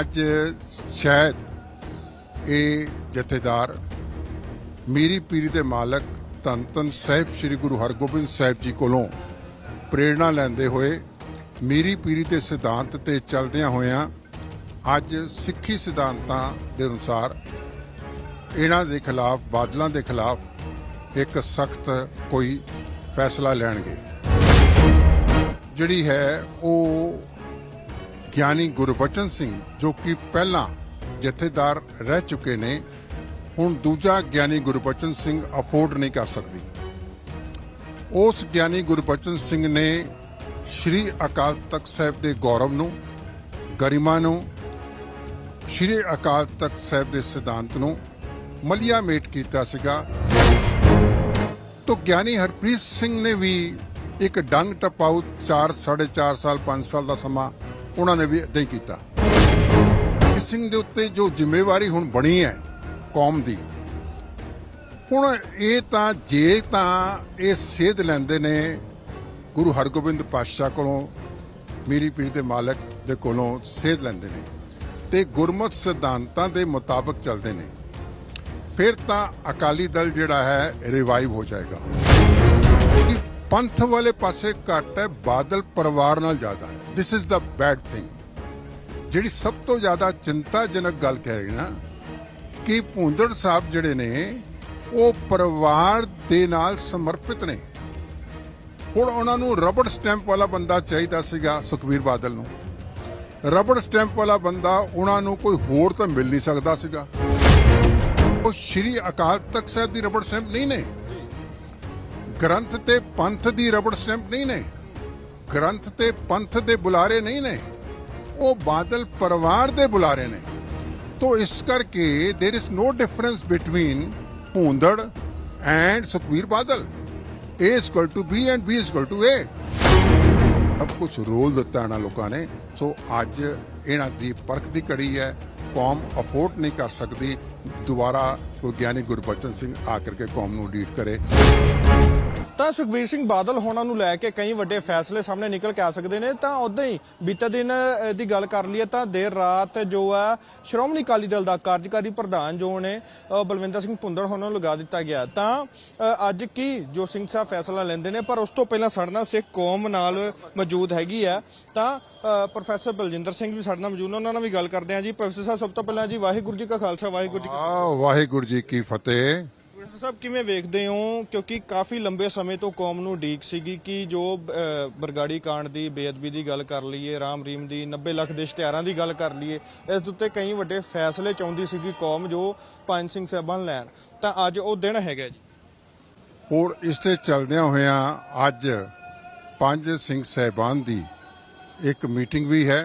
ਅੱਜ ਸ਼ਾਇਦ ਇਹ ਜਥੇਦਾਰ ਮੀਰੀ ਪੀਰੀ ਦੇ ਮਾਲਕ ਧੰਨ ਧੰਨ ਸਾਹਿਬ ਸ੍ਰੀ ਗੁਰੂ ਹਰਗੋਬਿੰਦ ਸਾਹਿਬ ਜੀ ਕੋਲੋਂ ਪ੍ਰੇਰਣਾ ਲੈਂਦੇ ਹੋਏ ਮੀਰੀ ਪੀਰੀ ਦੇ ਸਿਧਾਂਤ ਤੇ ਚੱਲਦਿਆਂ ਹੋਇਆਂ ਅੱਜ ਸਿੱਖੀ ਸਿਧਾਂਤਾਂ ਦੇ ਅਨੁਸਾਰ ਇਹਨਾਂ ਦੇ ਖਿਲਾਫ, ਬਾਦਲਾਂ ਦੇ ਖਿਲਾਫ ਇੱਕ ਸਖਤ ਕੋਈ ਫੈਸਲਾ ਲੈਣਗੇ। ਜਿਹੜੀ ਹੈ ਉਹ ਗਿਆਨੀ ਗੁਰਬਚਨ ਸਿੰਘ ਜੋ ਕਿ ਪਹਿਲਾਂ ਜਥੇਦਾਰ ਰਹਿ ਚੁੱਕੇ ਨੇ, ਹੁਣ ਦੂਜਾ ਗਿਆਨੀ ਗੁਰਬਚਨ ਸਿੰਘ ਅਫੋਰਡ ਨਹੀਂ ਕਰ ਸਕਦੀ। ਉਸ ਗਿਆਨੀ ਗੁਰਬਚਨ ਸਿੰਘ ਨੇ ਸ਼੍ਰੀ ਅਕਾਲ ਤਖਤ ਸਾਹਿਬ ਦੇ ਗੌਰਵ ਨੂੰ, ਗਰਿਮਾ ਨੂੰ, ਸ਼੍ਰੀ ਅਕਾਲ ਤਖਤ ਸਾਹਿਬ ਦੇ ਸਿਧਾਂਤ ਨੂੰ ਮਲਿਆ ਮੇਟ ਕੀਤਾ ਸੀਗਾ। ਤੋ ਗਿਆਨੀ ਹਰਪ੍ਰੀਤ ਸਿੰਘ ਨੇ ਵੀ ਇੱਕ ਡੰਗ ਟਪਾਉ 4 4.5 ਸਾਲ 5 ਸਾਲ ਦਾ ਸਮਾਂ ਉਹਨਾਂ ਨੇ ਵੀ ਇਦਾਂ ਹੀ ਕੀਤਾ। ਇਸ ਸਿੰਘ ਦੇ ਉੱਤੇ ਜੋ ਜ਼ਿੰਮੇਵਾਰੀ ਹੁਣ ਬਣੀ ਹੈ ਕੌਮ ਦੀ, ਹੁਣ ਇਹ ਤਾਂ ਜੇ ਤਾਂ ਇਹ ਸੇਧ ਲੈਂਦੇ ਨੇ ਗੁਰੂ ਹਰਗੋਬਿੰਦ ਪਾਤਸ਼ਾਹ ਕੋਲੋਂ, ਮੀਰੀ ਪੀਰੀ ਦੇ ਮਾਲਕ ਦੇ ਕੋਲੋਂ ਸੇਧ ਲੈਂਦੇ ਨੇ ਤੇ ਗੁਰਮਤ ਸਿਧਾਂਤਾਂ ਦੇ ਮੁਤਾਬਕ ਚੱਲਦੇ ਨੇ। ਫਿਰ ਤਾਂ ਅਕਾਲੀ ਦਲ ਜਿਹੜਾ ਹੈ ਰਿਵਾਈਵ ਹੋ ਜਾਏਗਾ। ਪੰਥ ਵਾਲੇ ਪਾਸੇ ਘੱਟ ਹੈ, ਬਾਦਲ ਪਰਿਵਾਰ ਨਾਲ ਜ਼ਿਆਦਾ ਹੈ। This is the bad thing ਜਿਹੜੀ ਸਭ ਤੋਂ ਜ਼ਿਆਦਾ ਚਿੰਤਾਜਨਕ ਗੱਲ ਕਹਿ ਰਹੀ ਨਾ, ਕਿ ਭੁੰਦੜ ਸਾਹਿਬ ਜਿਹੜੇ ਨੇ, ਉਹ ਪਰਿਵਾਰ ਦੇ ਨਾਲ ਸਮਰਪਿਤ ਨੇ। ਹੁਣ ਉਹਨਾਂ ਨੂੰ ਰਬੜ ਸਟੈਂਪ ਵਾਲਾ ਬੰਦਾ ਚਾਹੀਦਾ ਸੀਗਾ ਸੁਖਵੀਰ ਬਾਦਲ ਨੂੰ। ਰਬੜ ਸਟੈਂਪ ਵਾਲਾ ਬੰਦਾ ਉਹਨਾਂ ਨੂੰ ਕੋਈ ਹੋਰ ਤਾਂ ਮਿਲ ਨਹੀਂ ਸਕਦਾ ਸੀਗਾ। ਉਹ ਸ਼੍ਰੀ ਅਕਾਲ ਤਖਤ ਸਾਹਿਬ ਦੀ ਰਬੜ ਸਟੈਂਪ ਨਹੀਂ ਨੇ। ਗ੍ਰੰਥ ਤੇ ਪੰਥ ਦੀ ਰਬੜ ਸਟੈਂਪ ਨਹੀਂ ਨੇ। ਗ੍ਰੰਥ ਤੇ ਪੰਥ ਦੇ ਬੁਲਾਰੇ ਨਹੀਂ ਨੇ ਉਹ ਬਾਦਲ ਪਰਿਵਾਰ ਦੇ ਬੁਲਾਰੇ ਨੇ ਤੋ ਇਸ ਕਰਕੇ there is no difference between Bhundar and Sukhbir Badal A is equal to B and B is equal to A ਸਭ ਕੁਝ ਰੋਲ ਦਿੱਤਾ ਇਹਨਾਂ ਲੋਕਾਂ ਨੇ ਸੋ ਅੱਜ ਇਹਨਾਂ ਦੀ ਪਰਖ ਦੀ ਕੜੀ ਹੈ ਕੌਮ ਅਫੋਰਡ ਨਹੀਂ ਕਰ ਸਕਦੀ ਦੁਬਾਰਾ ਕੋਈ ਗਿਆਨੀ ਗੁਰਬਚਨ ਸਿੰਘ ਆ ਕਰਕੇ ਕੌਮ ਨੂੰ ਲੀਡ ਕਰੇ ਤਾਂ ਸੁਖਬੀਰ ਸਿੰਘ ਬਾਦਲ ਹੋਣਾ ਨੂੰ ਲੈ ਕੇ ਕਈ ਵੱਡੇ ਫੈਸਲੇ ਸਾਹਮਣੇ ਨਿਕਲ ਕੇ ਆ ਸਕਦੇ ਨੇ। ਤਾਂ ਉਦਾਂ ਹੀ ਬੀਤੇ ਦਿਨ ਦੀ ਗੱਲ ਕਰ ਲਈਏ ਤਾਂ ਦੇਰ ਰਾਤ ਜੋ ਹੈ ਸ਼੍ਰੋਮਣੀ ਅਕਾਲੀ ਦਲ ਦਾ ਕਾਰਜਕਾਰੀ ਪ੍ਰਧਾਨ ਜੋ ਨੇ ਬਲਵਿੰਦਰ ਸਿੰਘ ਭੁੰਦੜ ਹੋਣਾ ਨੂੰ ਲਗਾ ਦਿੱਤਾ ਗਿਆ। ਤਾਂ ਅੱਜ ਕੀ ਜੋ ਸਿੰਘ ਸਾਹਿਬ ਫੈਸਲਾ ਲੈਂਦੇ ਨੇ, ਪਰ ਉਸ ਤੋਂ ਪਹਿਲਾਂ ਸਾਡੇ ਨਾਲ ਸਿੱਖ ਕੌਮ ਨਾਲ ਮੌਜੂਦ ਹੈਗੀ ਆ। ਤਾਂ ਪ੍ਰੋਫੈਸਰ ਬਲਜਿੰਦਰ ਸਿੰਘ ਵੀ ਸਾਡੇ ਨਾਲ ਮੌਜੂਦ ਨੇ। ਉਹਨਾਂ ਨਾਲ ਵੀ ਗੱਲ ਕਰਦੇ ਹਾਂ ਜੀ। ਪ੍ਰੋਫੈਸਰ ਸਾਹਿਬ, ਸਭ ਤੋਂ ਪਹਿਲਾਂ ਜੀ, ਵਾਹਿਗੁਰੂ ਜੀ ਕਾ ਖਾਲਸਾ, ਵਾਹਿਗੁਰੂ ਜੀ ਕੀ ਵਾਹਿਗੁਰੂ ਜੀ ਕੀ ਫਤਿਹ। ਪ੍ਰੋਫੈਸਰ ਸਾਹਿਬ, ਕਿਵੇਂ ਵੇਖਦੇ ਹੋ? ਕਿਉਂਕਿ ਕਾਫੀ ਲੰਬੇ ਸਮੇਂ ਤੋਂ ਕੌਮ ਨੂੰ ਡੀਕ ਸੀਗੀ ਕਿ ਜੋ ਬਰਗਾੜੀ ਕਾਂਡ ਦੀ, ਬੇਅਦਬੀ ਦੀ ਗੱਲ ਕਰ ਲਈਏ, ਰਾਮ ਰੀਮ ਦੀ 90 ਲੱਖ ਦੇ ਇਸ਼ਤਿਹਾਰਾਂ ਦੀ ਗੱਲ ਕਰ ਲਈਏ, ਇਸ ਉੱਤੇ ਕਈ ਵੱਡੇ ਫੈਸਲੇ ਚਾਹੁੰਦੀ ਸੀਗੀ ਕੌਮ ਜੋ ਪੰਜ ਸਿੰਘ ਸਾਹਿਬਾਨ ਲੈਣ। ਤਾਂ ਅੱਜ ਉਹ ਦਿਨ ਹੈਗਾ ਜੀ। ਔਰ ਇਸ ਤੇ ਚੱਲਦਿਆਂ ਹੋਇਆਂ ਅੱਜ ਪੰਜ ਸਿੰਘ ਸਹਿਬਾਨ ਦੀ ਇੱਕ ਮੀਟਿੰਗ ਵੀ ਹੈ,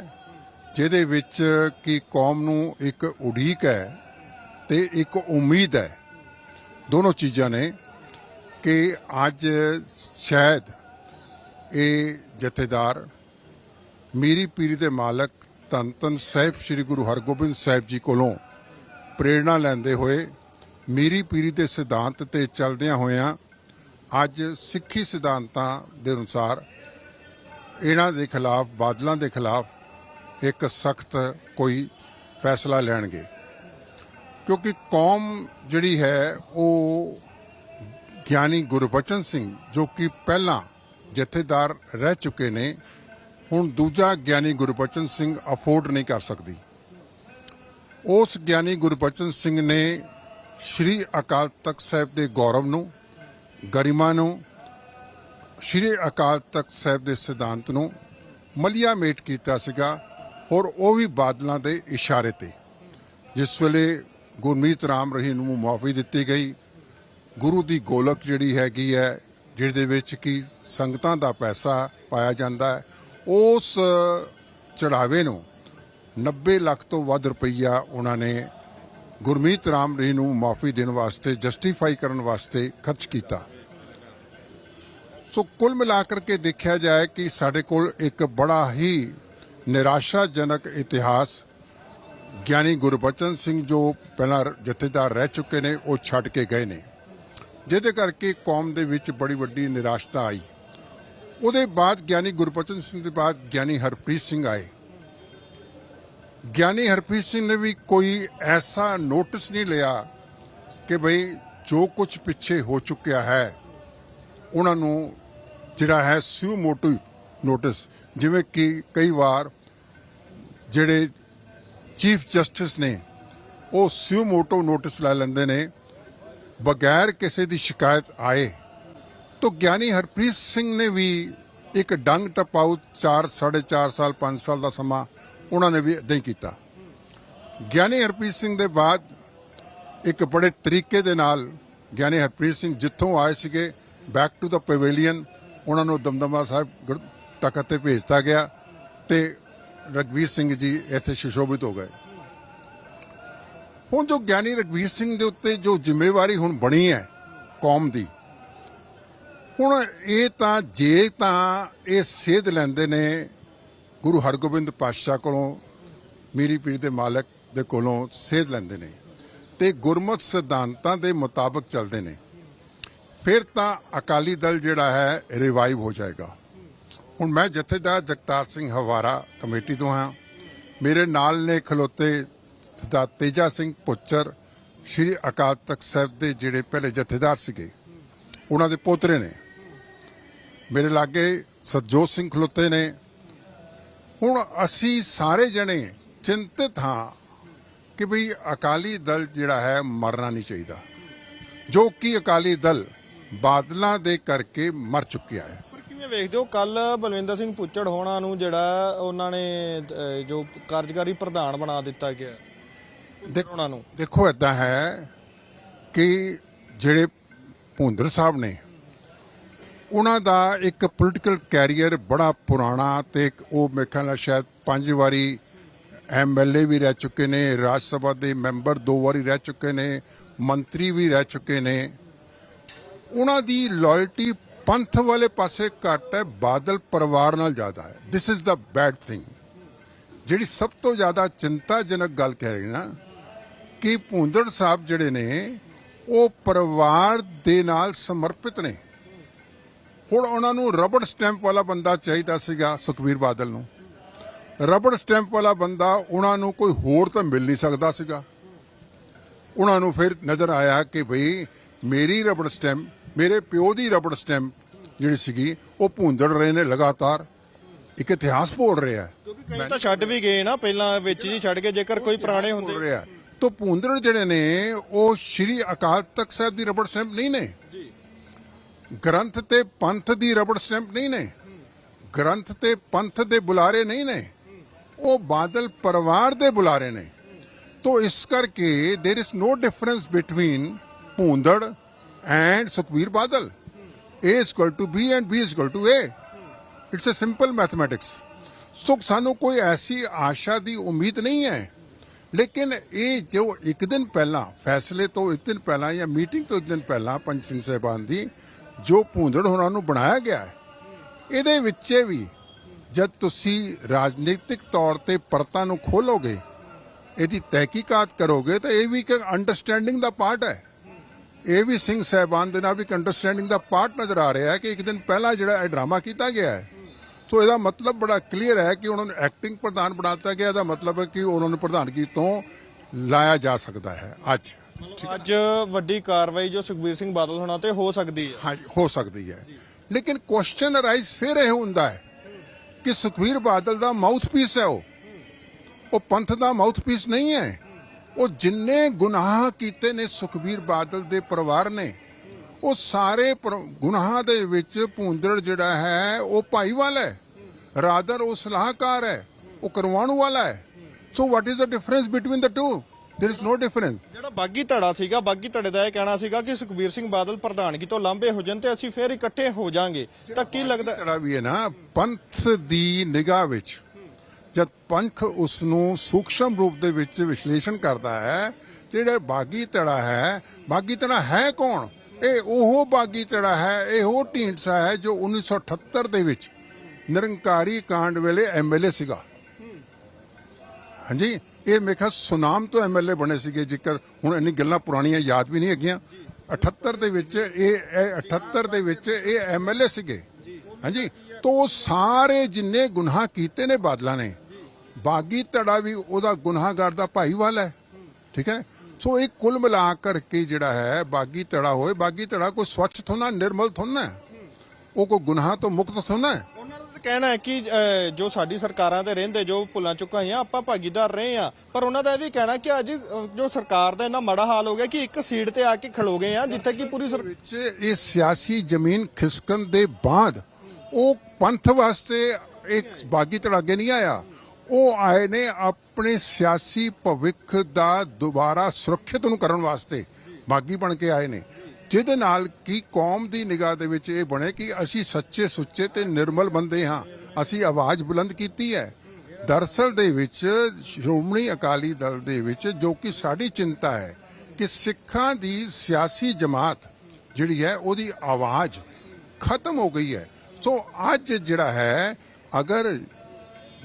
ਜਿਹਦੇ ਵਿੱਚ ਕਿ ਕੌਮ ਨੂੰ ਇੱਕ ਉਡੀਕ ਹੈ ਤੇ ਇੱਕ ਉਮੀਦ ਹੈ ਦੋਨੋਂ ਚੀਜ਼ਾਂ ਨੇ ਕਿ ਅੱਜ ਸ਼ਾਇਦ ਇਹ ਜਥੇਦਾਰ ਮੀਰੀ ਪੀਰੀ ਦੇ ਮਾਲਕ ਧੰਨ ਧੰਨ ਸਾਹਿਬ ਸ੍ਰੀ ਗੁਰੂ ਹਰਗੋਬਿੰਦ ਸਾਹਿਬ ਜੀ ਕੋਲੋਂ ਪ੍ਰੇਰਣਾ ਲੈਂਦੇ ਹੋਏ ਮੀਰੀ ਪੀਰੀ ਦੇ ਸਿਧਾਂਤ ਤੇ ਚੱਲਦਿਆਂ ਹੋਇਆਂ ਅੱਜ ਸਿੱਖੀ ਸਿਧਾਂਤਾਂ ਦੇ ਅਨੁਸਾਰ ਇਹਨਾਂ ਦੇ ਖਿਲਾਫ, ਬਾਦਲਾਂ ਦੇ ਖਿਲਾਫ ਇੱਕ ਸਖਤ ਕੋਈ ਫੈਸਲਾ ਲੈਣਗੇ। ਕਿਉਂਕਿ ਕੌਮ ਜਿਹੜੀ ਹੈ, ਉਹ ਗਿਆਨੀ ਗੁਰਬਚਨ ਸਿੰਘ ਜੋ ਕਿ ਪਹਿਲਾਂ ਜਥੇਦਾਰ ਰਹਿ ਚੁੱਕੇ ਨੇ, ਹੁਣ ਦੂਜਾ ਗਿਆਨੀ ਗੁਰਬਚਨ ਸਿੰਘ ਅਫੋਰਡ ਨਹੀਂ ਕਰ ਸਕਦੀ। ਉਸ ਗਿਆਨੀ ਗੁਰਬਚਨ ਸਿੰਘ ਨੇ ਸ਼੍ਰੀ ਅਕਾਲ ਤਖਤ ਸਾਹਿਬ ਦੇ ਗੌਰਵ ਨੂੰ, ਗਰਿਮਾ ਨੂੰ, ਸ਼੍ਰੀ ਅਕਾਲ ਤਖਤ ਸਾਹਿਬ ਦੇ ਸਿਧਾਂਤ ਨੂੰ ਮਲਿਆ ਮੇਟ ਕੀਤਾ ਸੀਗਾ ਔਰ ਉਹ ਵੀ ਬਾਦਲਾਂ ਦੇ ਇਸ਼ਾਰੇ ਤੇ। ਜਿਸ ਵੇਲੇ ਗੁਰਮੀਤ ਰਾਮ ਰਹੀਮ ਨੂੰ ਮੁਆਫੀ ਦਿੱਤੀ ਗਈ। ਗੁਰੂ ਦੀ ਗੋਲਕ ਜਿਹੜੀ ਹੈਗੀ ਹੈ, ਜਿਹਦੇ ਵਿੱਚ ਕੀ ਸੰਗਤਾਂ ਦਾ ਪੈਸਾ ਪਾਇਆ ਜਾਂਦਾ ਹੈ, ਉਸ ਚੜਾਵੇ ਨੂੰ 90 ਲੱਖ ਤੋਂ ਵੱਧ ਰੁਪਈਆ ਉਹਨਾਂ ਨੇ ਗੁਰਮੀਤ ਰਾਮ ਰਹੀ ਨੂੰ ਮਾਫੀ ਦੇਣ ਵਾਸਤੇ ਜਸਟੀਫਾਈ ਕਰਨ ਵਾਸਤੇ ਖਰਚ ਕੀਤਾ। ਸੋ ਕੁੱਲ ਮਿਲਾ ਕਰਕੇ ਦੇਖਿਆ ਜਾਏ ਕਿ ਸਾਡੇ ਕੋਲ ਇੱਕ ਬੜਾ ਹੀ ਨਿਰਾਸ਼ਾਜਨਕ ਇਤਿਹਾਸ ਗਿਆਨੀ ਗੁਰਬਚਨ ਸਿੰਘ ਜੋ ਪਹਿਲਾਂ ਜਥੇਦਾਰ ਰਹਿ ਚੁੱਕੇ ਨੇ, ਉਹ ਛੱਡ ਕੇ ਗਏ ਨੇ। ਜਿਹਦੇ ਕਰਕੇ ਕੌਮ ਦੇ ਵਿੱਚ ਬੜੀ ਵੱਡੀ ਨਿਰਾਸ਼ਤਾ ਆਈ। ਉਹਦੇ ਬਾਅਦ ਗਿਆਨੀ ਗੁਰਬਚਨ ਸਿੰਘ ਦੇ ਬਾਅਦ ਗਿਆਨੀ ਹਰਪ੍ਰੀਤ ਸਿੰਘ ਆਏ। ਗਿਆਨੀ ਹਰਪ੍ਰੀਤ ਸਿੰਘ ਨੇ ਵੀ ਕੋਈ ਐਸਾ ਨੋਟਿਸ ਨਹੀਂ ਲਿਆ ਕਿ ਭਈ ਜੋ ਕੁਝ ਪਿੱਛੇ ਹੋ ਚੁੱਕਿਆ ਹੈ, ਉਹਨਾਂ ਨੂੰ ਜਿਹੜਾ ਹੈ ਸਿਊ ਮੋਟਿਵ ਨੋਟਿਸ, ਜਿਵੇਂ ਕਿ ਕਈ ਵਾਰ ਜਿਹੜੇ ਚੀਫ ਜਸਟਿਸ ਨੇ ਉਹ ਸਿਊ ਮੋਟੋ ਨੋਟਿਸ ਲੈ ਲੈਂਦੇ ਨੇ, ਬਗੈਰ ਕਿਸੇ ਦੀ ਸ਼ਿਕਾਇਤ ਆਏ। ਤਾਂ ਗਿਆਨੀ ਹਰਪ੍ਰੀਤ ਸਿੰਘ ਨੇ ਵੀ ਇੱਕ ਡੰਗ ਟਪਾਉ 4 4.5 ਸਾਲ 5 ਸਾਲ ਦਾ ਸਮਾਂ ਉਹਨਾਂ ਨੇ ਵੀ ਇਦਾਂ ਹੀ ਕੀਤਾ। ਗਿਆਨੀ ਹਰਪ੍ਰੀਤ ਸਿੰਘ ਦੇ ਬਾਅਦ ਇੱਕ ਬੜੇ ਤਰੀਕੇ ਦੇ ਨਾਲ ਗਿਆਨੀ ਹਰਪ੍ਰੀਤ ਸਿੰਘ ਜਿੱਥੋਂ ਆਏ ਸੀਗੇ ਬੈਕ ਟੂ ਦਾ ਪਵੇਲੀਅਨ ਉਹਨਾਂ ਨੂੰ ਦਮਦਮਾ ਸਾਹਿਬ ਗੁਰ- ਤਖਤ ਤੇ ਭੇਜਤਾ ਗਿਆ ਤੇ ਰਗਵੀਰ ਸਿੰਘ ਜੀ ਇੱਥੇ ਸੁਸ਼ੋਭਿਤ ਹੋ ਗਏ। ਹੁਣ ਜੋ ਗਿਆਨੀ ਰਗਵੀਰ ਸਿੰਘ ਦੇ ਉੱਤੇ ਜੋ ਜ਼ਿੰਮੇਵਾਰੀ ਹੁਣ ਬਣੀ ਹੈ ਕੌਮ ਦੀ, ਹੁਣ ਇਹ ਤਾਂ ਜੇ ਤਾਂ ਇਹ ਸੇਧ ਲੈਂਦੇ ਨੇ ਗੁਰੂ ਹਰਗੋਬਿੰਦ ਪਾਤਸ਼ਾਹ ਕੋਲੋਂ, ਮੀਰੀ ਪੀਰ ਦੇ ਮਾਲਕ ਦੇ ਕੋਲੋਂ ਸੇਧ ਲੈਂਦੇ ਨੇ ਤੇ ਗੁਰਮਤ ਸਿਧਾਂਤਾਂ ਦੇ ਮੁਤਾਬਕ ਚੱਲਦੇ ਨੇ। ਫਿਰ ਤਾਂ ਅਕਾਲੀ ਦਲ ਜਿਹੜਾ ਹੈ ਰਿਵਾਈਵ ਹੋ ਜਾਏਗਾ। ਹੁਣ ਮੈਂ ਜਥੇਦਾਰ ਜਗਤਾਰ ਸਿੰਘ ਹਵਾਰਾ ਕਮੇਟੀ ਤੋਂ ਹਾਂ। ਮੇਰੇ ਨਾਲ ਨੇ ਖਲੋਤੇ ਸਰਦਾਰ ਤੇਜਾ ਸਿੰਘ ਪੁੱਚਰ, ਸ਼੍ਰੀ ਅਕਾਲ ਤਖਤ ਸਾਹਿਬ ਦੇ ਜਿਹੜੇ ਪਹਿਲੇ ਜਥੇਦਾਰ ਸੀਗੇ, ਉਹਨਾਂ ਦੇ ਪੋਤਰੇ ਨੇ। ਮੇਰੇ ਲਾਗੇ ਸਤਜੋਤ ਸਿੰਘ ਖਲੋਤੇ ਨੇ। ਹੁਣ ਅਸੀਂ ਸਾਰੇ ਜਣੇ ਚਿੰਤਿਤ ਹਾਂ ਕਿ ਭਈ ਅਕਾਲੀ ਦਲ ਜਿਹੜਾ ਹੈ ਮਰਨਾ ਨਹੀਂ ਚਾਹੀਦਾ। ਜੋ ਕਿ ਅਕਾਲੀ ਦਲ ਬਾਦਲਾਂ ਦੇ ਕਰਕੇ ਮਰ ਚੁੱਕਿਆ ਹੈ। ਵੇਖਦੇ ਹੋ ਕੱਲ ਬਲਵਿੰਦਰ ਸਿੰਘ ਪੁੱਚੜ ਹੋਣਾ ਨੂੰ ਜਿਹੜਾ ਉਹਨਾਂ ਨੇ ਅਹ, ਜੋ ਕਾਰਜਕਾਰੀ ਪ੍ਰਧਾਨ ਬਣਾ ਦਿੱਤਾ ਗਿਆ ਦੇਖ- ਉਹਨਾਂ ਨੂੰ। ਦੇਖੋ ਇਦਾਂ ਹੈ ਕਿ ਜਿਹੜੇ ਭੁੰਦਰ ਸਾਹਿਬ ਨੇ ਉਹਨਾਂ ਦਾ ਇੱਕ ਪੋਲੀਟੀਕਲ ਕੈਰੀਅਰ ਬੜਾ ਪੁਰਾਣਾ ਤੇ ਇੱਕ ਉਹ ਮੇਰੇ ਖਿਆਲ ਨਾਲ ਸ਼ਾਇਦ ਪੰਜ ਵਾਰੀ ਐਮਐਲਏ ਵੀ ਰਹਿ ਚੁੱਕੇ ਨੇ ਰਾਜ ਸਭਾ ਦੇ ਮੈਂਬਰ ਦੋ ਵਾਰੀ ਰਹਿ ਚੁੱਕੇ ਨੇ ਮੰਤਰੀ ਵੀ ਰਹਿ ਚੁੱਕੇ ਨੇ। ਉਹਨਾਂ ਦੀ ਲਾਇਲਟੀ ਪੰਥ ਵਾਲੇ ਪਾਸੇ ਘੱਟ ਹੈ, ਬਾਦਲ ਪਰਿਵਾਰ ਨਾਲ ਜ਼ਿਆਦਾ ਹੈ। This is the bad thing ਜਿਹੜੀ ਸਭ ਤੋਂ ਜ਼ਿਆਦਾ ਚਿੰਤਾਜਨਕ ਗੱਲ ਕਹਿ ਰਹੀ ਨਾ, ਕਿ ਭੁੰਦੜ ਸਾਹਿਬ ਜਿਹੜੇ ਨੇ, ਉਹ ਪਰਿਵਾਰ ਦੇ ਨਾਲ ਸਮਰਪਿਤ ਨੇ। ਹੁਣ ਉਹਨਾਂ ਨੂੰ ਰਬੜ ਸਟੈਂਪ ਵਾਲਾ ਬੰਦਾ ਚਾਹੀਦਾ ਸੀਗਾ ਸੁਖਬੀਰ ਬਾਦਲ ਨੂੰ। ਰਬੜ ਸਟੈਂਪ ਵਾਲਾ ਬੰਦਾ ਉਹਨਾਂ ਨੂੰ ਕੋਈ ਹੋਰ ਤਾਂ ਮਿਲ ਨਹੀਂ ਸਕਦਾ ਸੀਗਾ। ਉਹਨਾਂ ਨੂੰ ਫਿਰ ਨਜ਼ਰ ਆਇਆ ਕਿ ਭਈ ਮੇਰੀ ਰਬੜ ਸਟੈਂਪ ਮੇਰੇ ਪਿਓ ਦੀ ਰਬੜ ਸਟੈਂਪ ਜਿਹੜੀ ਸੀਗੀ ਉਹ ਭੁੰਦੜ ਰਹੇ ਨੇ ਲਗਾਤਾਰ ਇੱਕ ਇਤਿਹਾਸ ਬੋਲ ਰਿਹਾ ਹੈ ਕਿਉਂਕਿ ਕਈ ਤਾਂ ਛੱਡ ਵੀ ਗਏ ਨਾ ਪਹਿਲਾਂ ਵਿੱਚ ਜੀ ਛੱਡ ਕੇ ਜੇਕਰ ਕੋਈ ਪੁਰਾਣੇ ਬੋਲ ਹੁੰਦੇ ਰਿਹਾ ਤਾਂ ਭੁੰਦੜ ਜਿਹੜੇ ਨੇ ਉਹ ਸ਼੍ਰੀ ਅਕਾਲ ਤਖਤ ਸਾਹਿਬ ਦੀ ਰਬੜ ਸਟੈਂਪ ਨਹੀਂ ਨੇ ਜੀ ਗ੍ਰੰਥ ਤੇ ਪੰਥ ਦੀ ਰਬੜ ਸਟੈਂਪ ਨਹੀਂ ਨੇ ਗ੍ਰੰਥ ਤੇ ਪੰਥ ਦੇ ਬੁਲਾਰੇ ਨਹੀਂ ਨੇ ਉਹ ਬਾਦਲ ਪਰਿਵਾਰ ਦੇ ਬੁਲਾਰੇ ਨੇ ਤੋ ਇਸ ਕਰਕੇ there is no difference between Bhundar and Sukhbir Badal A is equal to B and B is equal to A. It's a simple mathematics so ਸਾਨੂੰ ਕੋਈ ਐਸੀ ਆਸ਼ਾ ਦੀ ਉਮੀਦ ਨਹੀਂ ਹੈ ਲੇਕਿਨ ਇਹ ਜੋ ਇੱਕ ਦਿਨ ਪਹਿਲਾਂ ਫੈਸਲੇ ਤੋਂ ਇੱਕ ਦਿਨ ਪਹਿਲਾਂ ਜਾਂ ਮੀਟਿੰਗ ਤੋਂ ਇੱਕ ਦਿਨ ਪਹਿਲਾਂ ਪੰਜ ਸਿੰਘ ਸਾਹਿਬਾਨ ਦੀ ਜੋ ਭੂੰਦੜ ਹੋਰਾਂ ਨੂੰ ਬਣਾਇਆ ਗਿਆ ਹੈ ਇਹਦੇ ਵਿੱਚ ਵੀ ਜਦ ਤੁਸੀਂ ਰਾਜਨੀਤਿਕ ਤੌਰ ਤੇ ਪਰਤਾਂ ਨੂੰ ਖੋਲੋਗੇ ਇਹਦੀ ਤਹਿਕੀਕਾਤ ਕਰੋਗੇ ਤਾਂ ਇਹ ਵੀ ਇੱਕ ਅੰਡਰਸਟੈਂਡਿੰਗ ਦਾ ਪਾਰਟ ਹੈ ਇਹ ਵੀ ਸਿੰਘ ਸਾਹਿਬਾਨ ਦੇ ਨਾਲ ਵੀ ਅੰਡਰਸਟੈਂਡਿੰਗ ਦਾ ਪਾਰਟ ਨਜ਼ਰ ਆ ਰਿਹਾ ਹੈ ਕਿ ਇੱਕ ਦਿਨ ਪਹਿਲਾਂ ਜਿਹੜਾ ਇਹ ਡਰਾਮਾ ਕੀਤਾ ਗਿਆ ਹੈ ਸੋ ਇਹਦਾ ਮਤਲਬ ਬੜਾ ਕਲੀਅਰ ਹੈ ਕਿ ਉਹਨਾਂ ਨੂੰ ਐਕਟਿੰਗ ਪ੍ਰਧਾਨ ਬਣਾਤਾ ਗਿਆ ਇਹਦਾ ਮਤਲਬ ਹੈ ਕਿ ਉਹਨਾਂ ਨੂੰ ਪ੍ਰਧਾਨਗੀ ਤੋਂ ਲਾਇਆ ਜਾ ਸਕਦਾ ਹੈ ਅੱਜ। ਅੱਜ ਵੱਡੀ ਕਾਰਵਾਈ ਜੋ ਸੁਖਬੀਰ ਸਿੰਘ ਬਾਦਲ ਹੋਣਾ ਤੇ ਹੋ ਸਕਦੀ ਹੈ। ਹਾਂ ਹੋ ਸਕਦੀ ਹੈ। ਲੇਕਿਨ ਕੁਐਸਚਨ ਅਰਾਈਜ਼ ਫਿਰ ਇਹ ਹੁੰਦਾ ਹੈ ਕਿ ਸੁਖਵੀਰ ਬਾਦਲ ਦਾ ਮਾਊਥਪੀਸ ਹੈ ਉਹ। ਉਹ ਪੰਥ ਦਾ ਮਾਊਥਪੀਸ ਨਹੀਂ ਹੈ। ਉਹ ਜਿੰਨੇ ਗੁਨਾਹ ਕੀਤੇ ਨੇ ਸੁਖਵੀਰ ਬਾਦਲ ਦੇ ਪਰਿਵਾਰ ਨੇ ਉਹ ਸਾਰੇ ਪਰ- ਗੁਨਾਹਾਂ ਦੇ ਵਿੱਚ ਭੂੰਦੜ ਜਿਹੜਾ ਹੈ ਉਹ ਭਾਈਵਾਲ ਹੈ ਰਾਦਰ ਉਹ ਸਲਾਹਕਾਰ ਹੈ ਉਹ ਕਰਵਾਉਣ ਵਾਲਾ ਹੈ so what is the difference between the two there is no difference ਜਿਹੜਾ ਬਾਗੀ ਧੜਾ ਸੀਗਾ ਬਾਗੀ ਧੜੇ ਦਾ ਇਹ ਕਹਿਣਾ ਸੀਗਾ ਕਿ ਸੁਖਬੀਰ ਸਿੰਘ ਬਾਦਲ ਪ੍ਰਧਾਨਗੀ ਤੋਂ ਲਾਂਬੇ ਹੋ ਜਾਣ ਤੇ ਅਸੀਂ ਫੇਰ ਇਕੱਠੇ ਹੋ ਜਾਾਂਗੇ ਤਾਂ ਕੀ ਲੱਗਦਾ ਜਿਹੜਾ ਵੀ ਹੈ ਨਾ ਪੰਥ ਦੀ ਨਿਗਾਹ ਵਿੱਚ ਜਦ ਪੰਖ ਉਸ ਨੂੰ ਸੂਖਸ਼ਮ ਰੂਪ ਦੇ ਵਿੱਚ ਵਿਸ਼ਲੇਸ਼ਣ ਕਰਦਾ ਹੈ, ਜਿਹੜਾ ਬਾਗੀ ਧੜਾ ਹੈ, ਬਾਗੀ ਧੜਾ ਹੈ ਕੌਣ? ਇਹ ਉਹ ਬਾਗੀ ਧੜਾ ਹੈ, ਇਹ ਉਹ ਢੀਂਡਸਾ ਹੈ ਜੋ 1978 ਦੇ ਵਿੱਚ ਨਿਰੰਕਾਰੀ ਕਾਂਡ ਵੇਲੇ ਐਮਐਲਏ ਸੀਗਾ। ਹਾਂਜੀ, ਇਹ ਮੇਖਾ ਸੁਨਾਮ ਤੋਂ ਐਮਐਲਏ ਬਣੇ ਸੀਗੇ, ਜੇਕਰ ਹੁਣ ਇੰਨੀ ਗੱਲਾਂ ਪੁਰਾਣੀਆਂ ਯਾਦ ਵੀ ਨਹੀਂ ਹੈਗੀਆਂ। 78 ਦੇ ਵਿੱਚ ਇਹ ਇਹ 78 ਦੇ ਵਿੱਚ ਇਹ ਐਮਐਲਏ ਸੀਗੇ। ਹਾਂਜੀ? ਤੋਂ ਉਹ ਸਾਰੇ ਜਿੰਨੇ ਗੁਨਾਹ ਕੀਤੇ ਨੇ ਬਾਦਲਾਂ ਨੇ ਬਾਗੀ ਧੜਾ ਵੀ ਉਹਦਾ ਗੁਨਾਹਗਾਰ ਦਾ ਭਾਈਵਾਲ ਹੈ। ਠੀਕ ਹੈ? ਸੋ ਇਹ ਕੁੱਲ ਮਿਲਾ ਕਰਕੇ ਜਿਹੜਾ ਹੈ ਬਾਗੀ ਧੜਾ ਹੋਏ ਬਾਗੀ ਧੜਾ ਕੋਈ ਸਵੱਛ ਥੋਨਾ ਨਿਰਮਲ ਥੋਨਾ। ਉਹ ਕੋਈ ਗੁਨਾਹ ਤੋਂ ਮੁਕਤ ਥੋਨਾ ਹੈ। ਦਾ ਕਹਿਣਾ ਹੈ ਕਿ ਜੋ ਸਾਡੀ ਸਰਕਾਰਾਂ ਤੇ ਰਹਿੰਦੇ ਜੋ ਭੁੱਲਾਂ ਚੁੱਕਾਂ ਹੋਈਆਂ ਆਪਾਂ ਭਾਗੀਦਾਰ ਰਹੇ ਆ ਪਰ ਉਹਨਾਂ ਦਾ ਇਹ ਵੀ ਕਹਿਣਾ ਕਿ ਅੱਜ ਜੋ ਸਰਕਾਰ ਦਾ ਇੰਨਾ ਮਾੜਾ ਹਾਲ ਹੋ ਗਿਆ ਕਿ ਇੱਕ ਸੀਟ ਤੇ ਆ ਕੇ ਖਲੋ ਗਏ ਆ ਜਿੱਥੇ ਕਿ ਪੂਰੀ ਵਿੱਚ ਇਹ ਸਿਆਸੀ ਜ਼ਮੀਨ ਖਿਸਕਣ ਦੇ ਬਾਅਦ ਉਹ ਪੰਥ ਵਾਸਤੇ ਇੱਕ ਬਾਗੀ ਧੜਾਗੇ ਨਹੀਂ ਆਇਆ। ਉਹ ਆਏ ਨੇ ਆਪਣੇ ਸਿਆਸੀ ਭਵਿੱਖ ਦਾ ਦੁਬਾਰਾ ਸੁਰੱਖਿਅਤ ਨੂੰ ਕਰਨ ਵਾਸਤੇ, ਬਾਗੀ ਬਣ ਕੇ ਆਏ ਨੇ। ਜਿਹਦੇ ਨਾਲ ਕਿ ਕੌਮ ਦੀ ਨਿਗਾਹ ਦੇ ਵਿੱਚ ਇਹ ਬਣੇ ਕਿ ਅਸੀਂ ਸੱਚੇ ਸੁੱਚੇ ਤੇ ਨਿਰਮਲ ਬੰਦੇ ਹਾਂ। ਅਸੀਂ ਆਵਾਜ਼ ਬੁਲੰਦ ਕੀਤੀ ਹੈ। ਦਰਅਸਲ ਦੇ ਵਿੱਚ ਸ਼੍ਰੋਮਣੀ ਅਕਾਲੀ ਦਲ ਦੇ ਵਿੱਚ ਜੋ ਕਿ ਸਾਡੀ ਚਿੰਤਾ ਹੈ ਕਿ ਸਿੱਖਾਂ ਦੀ ਸਿਆਸੀ ਜਮਾਤ ਜਿਹੜੀ ਹੈ ਉਹਦੀ ਆਵਾਜ਼ ਖਤਮ ਹੋ ਗਈ ਹੈ। ਸੋ ਅੱਜ ਜਿਹੜਾ ਹੈ, ਅਗਰ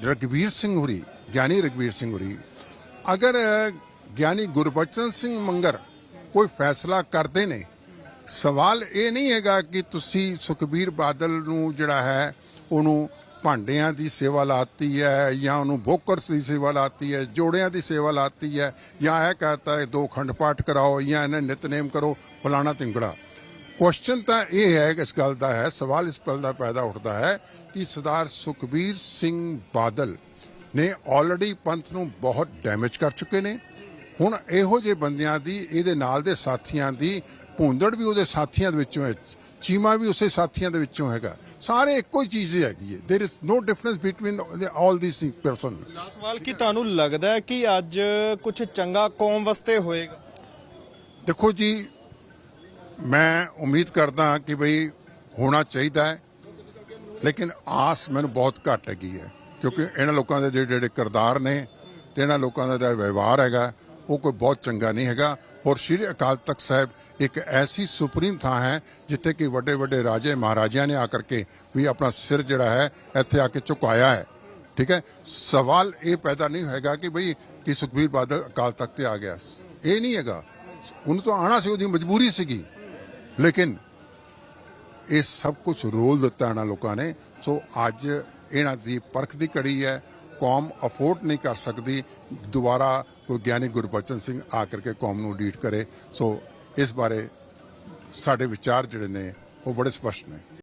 ਰਗਵੀਰ ਸਿੰਘ ਹੋਰੀ, ਗਿਆਨੀ ਰਗਵੀਰ ਸਿੰਘ ਹੁਰੀ, ਅਗਰ, ਗਿਆਨੀ ਗੁਰਬਚਨ ਸਿੰਘ ਮੰਗਰ ਕੋਈ ਫੈਸਲਾ ਕਰਦੇ ਨੇ, ਸਵਾਲ ਇਹ ਨਹੀਂ ਹੈਗਾ ਕਿ ਤੁਸੀਂ ਸੁਖਬੀਰ ਬਾਦਲ ਨੂੰ ਜਿਹੜਾ ਹੈ, ਉਹਨੂੰ ਭਾਂਡਿਆਂ ਦੀ ਸੇਵਾ ਲਾਤੀ ਹੈ ਜਾਂ ਉਹਨੂੰ ਬੋਕਰਸ ਦੀ ਸੇਵਾ ਲਾਤੀ ਹੈ, ਜੋੜਿਆਂ ਦੀ ਸੇਵਾ ਲਾਤੀ ਹੈ ਜਾਂ ਇਹ ਕਹਤਾ ਹੈ, ਦੋ ਖੰਡ ਪਾਠ ਕਰਾਓ ਜਾਂ ਇਹਨੇ ਨਿਤਨੇਮ ਕਰੋ, ਫਲਾਣਾ ਤਿੰਗੜਾ। ਕੁਐਸਚਨ ਤਾਂ ਇਹ ਹੈ ਕਿ ਇਸ ਗੱਲ ਦਾ ਹੈ ਸਵਾਲ ਇਸ ਗੱਲ ਦਾ ਪੈਦਾ ਉੱਠਦਾ ਹੈ ਕਿ ਸਰਦਾਰ ਸੁਖਬੀਰ ਸਿੰਘ ਬਾਦਲ ਨੇ ਆਲਰੇਡੀ ਪੰਥ ਨੂੰ ਬਹੁਤ ਡੈਮੇਜ ਕਰ ਚੁੱਕੇ ਨੇ ਹੁਣ ਇਹੋ ਜਿਹੇ ਬੰਦਿਆਂ ਦੀ ਇਹਦੇ ਨਾਲ ਦੇ ਸਾਥੀਆਂ ਦੀ ਭੁੰਦੜ ਵੀ ਉਹਦੇ ਸਾਥੀਆਂ ਦੇ ਵਿੱਚੋਂ ਹੈ ਚੀਮਾ ਵੀ ਉਸੇ ਸਾਥੀਆਂ ਦੇ ਵਿੱਚੋਂ ਹੈਗਾ ਸਾਰੇ ਇੱਕੋ ਹੀ ਚੀਜ਼ ਹੀ ਹੈਗੀ ਹੈ there is no difference between all these person ਸਵਾਲ ਕਿ ਤੁਹਾਨੂੰ ਲੱਗਦਾ ਹੈ ਕਿ ਅੱਜ ਕੁਝ ਚੰਗਾ ਕੌਮ ਵਾਸਤੇ ਹੋਏਗਾ ਦੇਖੋ ਜੀ ਮੈਂ ਉਮੀਦ ਕਰਦਾ ਕਿ ਭਈ ਹੋਣਾ ਚਾਹੀਦਾ ਹੈ, ਲੇਕਿਨ ਆਸ ਮੈਨੂੰ ਬਹੁਤ ਘੱਟ ਹੈਗੀ ਹੈ, ਕਿਉਂਕਿ ਇਹਨਾਂ ਲੋਕਾਂ ਦੇ ਜਿਹੜੇ ਜਿਹੜੇ ਕਿਰਦਾਰ ਨੇ ਤੇ ਇਹਨਾਂ ਲੋਕਾਂ ਦਾ ਜਿਹੜਾ ਵਿਵਹਾਰ ਹੈਗਾ, ਉਹ ਕੋਈ ਬਹੁਤ ਚੰਗਾ ਨਹੀਂ ਹੈਗਾ। ਔਰ ਸ਼੍ਰੀ ਅਕਾਲ ਤਖਤ ਸਾਹਿਬ ਇੱਕ ਐਸੀ ਸੁਪਰੀਮ ਥਾਂ ਹੈ, ਜਿੱਥੇ ਕਿ ਵੱਡੇ ਵੱਡੇ ਰਾਜੇ ਮਹਾਰਾਜਿਆਂ ਨੇ ਆ ਕਰਕੇ ਵੀ ਆਪਣਾ ਸਿਰ ਜਿਹੜਾ ਹੈ, ਇੱਥੇ ਆ ਕੇ ਝੁਕਾਇਆ ਹੈ। ਠੀਕ ਹੈ? ਸਵਾਲ ਇਹ ਪੈਦਾ ਨਹੀਂ ਹੋਏਗਾ ਕਿ ਭਈ ਕਿ ਸੁਖਬੀਰ ਬਾਦਲ ਅਕਾਲ ਤਖਤ ਤੇ ਆ ਗਿਆ। ਇਹ ਨਹੀਂ ਹੈਗਾ। ਉਹਨੂੰ ਤਾਂ ਆਣਾ ਸੀ, ਉਹਦੀ ਮਜਬੂਰੀ ਸੀਗੀ। ਲੇਕਿਨ ਇਹ ਸਭ ਕੁਝ ਰੋਲ ਦਿੱਤਾ ਇਹਨਾਂ ਲੋਕਾਂ ਨੇ। ਸੋ ਅੱਜ ਇਹਨਾਂ ਦੀ ਪਰਖ ਦੀ ਕੜੀ ਹੈ। ਕੌਮ ਅਫੋਰਡ ਨਹੀਂ ਕਰ ਸਕਦੀ। ਦੁਬਾਰਾ ਕੋਈ ਗਿਆਨੀ ਗੁਰਬਚਨ ਸਿੰਘ ਆ ਕਰਕੇ ਕੌਮ ਨੂੰ ਡੀਟ ਕਰੇ। ਸੋ ਇਸ ਬਾਰੇ ਸਾਡੇ ਵਿਚਾਰ ਜਿਹੜੇ ਨੇ, ਉਹ ਬੜੇ ਸਪਸ਼ਟ ਨੇ।